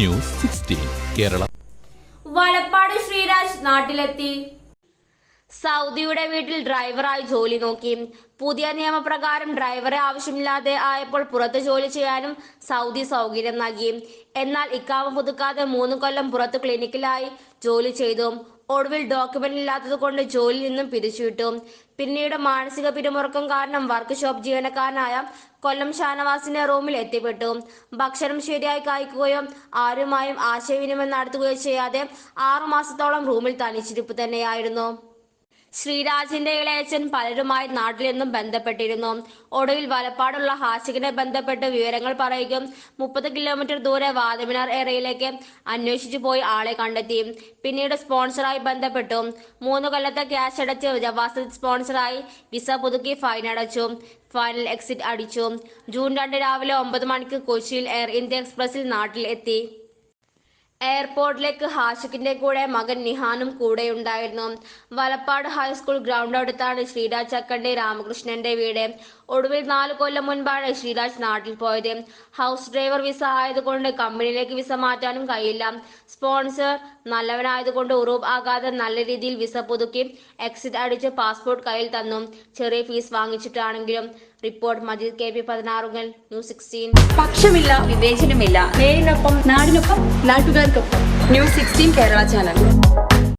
News sixteen Kerala. Valappad Sreeraj നാട്ടിലെത്തി. സൗദിയുടെ വീട്ടിൽ ഡ്രൈവറായി ജോലി നോക്കി. പുതിയ നിയമപ്രകാരം ഡ്രൈവറെ ആവശ്യമില്ലാതെ ആയപ്പോൾ പുറത്ത് ജോലി ചെയ്യാനും സൗദി സൗകര്യം നൽകി. എന്നാൽ ഇക്കാമ പുതുക്കാതെ മൂന്ന് കൊല്ലം പുറത്ത് ക്ലിനിക്കിലായി ജോലി ചെയ്തു. ഒടുവിൽ ഡോക്യുമെന്റ് ഇല്ലാത്തത് കൊണ്ട് ജോലിയിൽ നിന്നും പിരിച്ചുവിട്ടു. പിന്നീട് മാനസിക പിരിമുറുക്കം കാരണം വർക്ക് ഷോപ്പ് ജീവനക്കാരനായ കൊല്ലം ഷാനവാസിന്റെ റൂമിൽ എത്തിപ്പെട്ടു. ഭക്ഷണം ശരിയായി കഴിക്കുകയോ ആരുമായും ആശയവിനിമയം നടത്തുകയോ ചെയ്യാതെ ആറുമാസത്തോളം റൂമിൽ തനിച്ചിരിപ്പ് തന്നെയായിരുന്നു. ശ്രീരാജിന്റെ ഇളയച്ചൻ പലരുമായി നാട്ടിൽ നിന്നും ബന്ധപ്പെട്ടിരുന്നു. ഒടുവിൽ വലപ്പാടുള്ള ഹാസികനെ ബന്ധപ്പെട്ട് വിവരങ്ങൾ പറയുകയും മുപ്പത് കിലോമീറ്റർ ദൂരെ വാദമിനാർ ഏരിയയിലേക്ക് അന്വേഷിച്ചു പോയി ആളെ കണ്ടെത്തി. പിന്നീട് സ്പോൺസറായി ബന്ധപ്പെട്ടു. മൂന്ന് കൊല്ലത്തെ ക്യാഷ് അടച്ച് ജവാസ് സ്പോൺസറായി വിസ പുതുക്കി ഫൈൻ അടച്ചു. ഫൈനൽ എക്സിറ്റ് അടിച്ചു. ജൂൺ രണ്ട് രാവിലെ ഒമ്പത് മണിക്ക് കൊച്ചിയിൽ എയർ ഇന്ത്യ എക്സ്പ്രസിൽ നാട്ടിൽ എത്തി. എയർപോർട്ടിലേക്ക് ഹാഷിഖിന്റെ കൂടെ മകൻ നിഹാനും കൂടെയുണ്ടായിരുന്നു വലപ്പാട് ഹൈസ്കൂൾ ഗ്രൗണ്ട് അടുത്താണ് ശ്രീരാജ് ചക്കന്റെ രാമകൃഷ്ണന്റെ വീട്. ഒടുവിൽ നാല് കൊല്ലം മുൻപാണ് ശ്രീരാജ് നാട്ടിൽ പോയത്. ഹൗസ് ഡ്രൈവർ വിസ ആയതുകൊണ്ട് കമ്പനിയിലേക്ക് വിസ മാറ്റാനും കഴിയില്ല. സ്പോൺസർ നല്ലവനായതുകൊണ്ട് ഉറൂബ് ആകാതെ നല്ല രീതിയിൽ വിസ പുതുക്കി എക്സിറ്റ് അടിച്ച് പാസ്പോർട്ട് കയ്യിൽ തന്നു. ചെറിയ ഫീസ് വാങ്ങിച്ചിട്ടാണെങ്കിലും റിപ്പോർട്ട് മജീദ് കെ പി പതിനാറുകൾ ന്യൂസ് സിക്സ്റ്റീൻ. പക്ഷമില്ല വിവേചനമില്ല. നേരിനൊപ്പം നാടിനൊപ്പം നാട്ടുകാർക്കൊപ്പം. News sixteen Kerala channel.